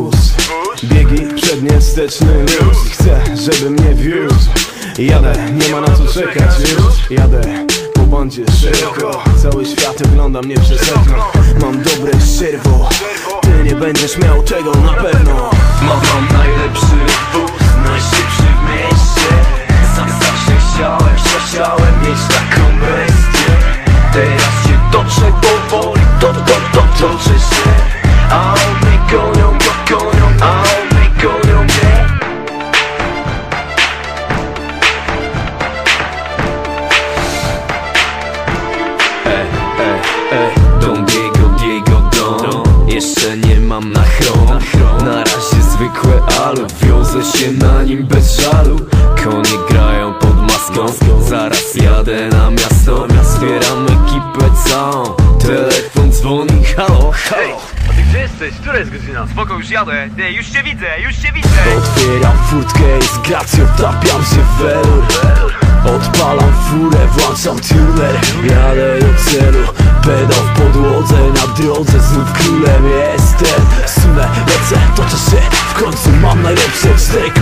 wóz Biegi przednie, wsteczny luz. Chcę, żeby mnie wiózł. Jadę, nie ma na co czekać już. Jadę po bandzie szeroko. Cały świat ogląda mnie przez okno. Mam dobre serwo. Ty nie będziesz miał tego na pewno. Mam, mam, zwykłe alu się na nim bez żalu. Konie grają pod maską Zaraz jadę na miasto. Zbieram ekipę całą. Telefon dzwoni, halo, halo. A ty gdzie jesteś? Która jest godzina? Spoko, już jadę. Nie, już cię widzę, już cię widzę. Otwieram furtkę i z gracją tapiam się w welur Odpalam furę, włączam tuner. Jadę do celu, pedał w podłodze Na drodze znów królem jestem. W sumie lecę, my lips lipstick stick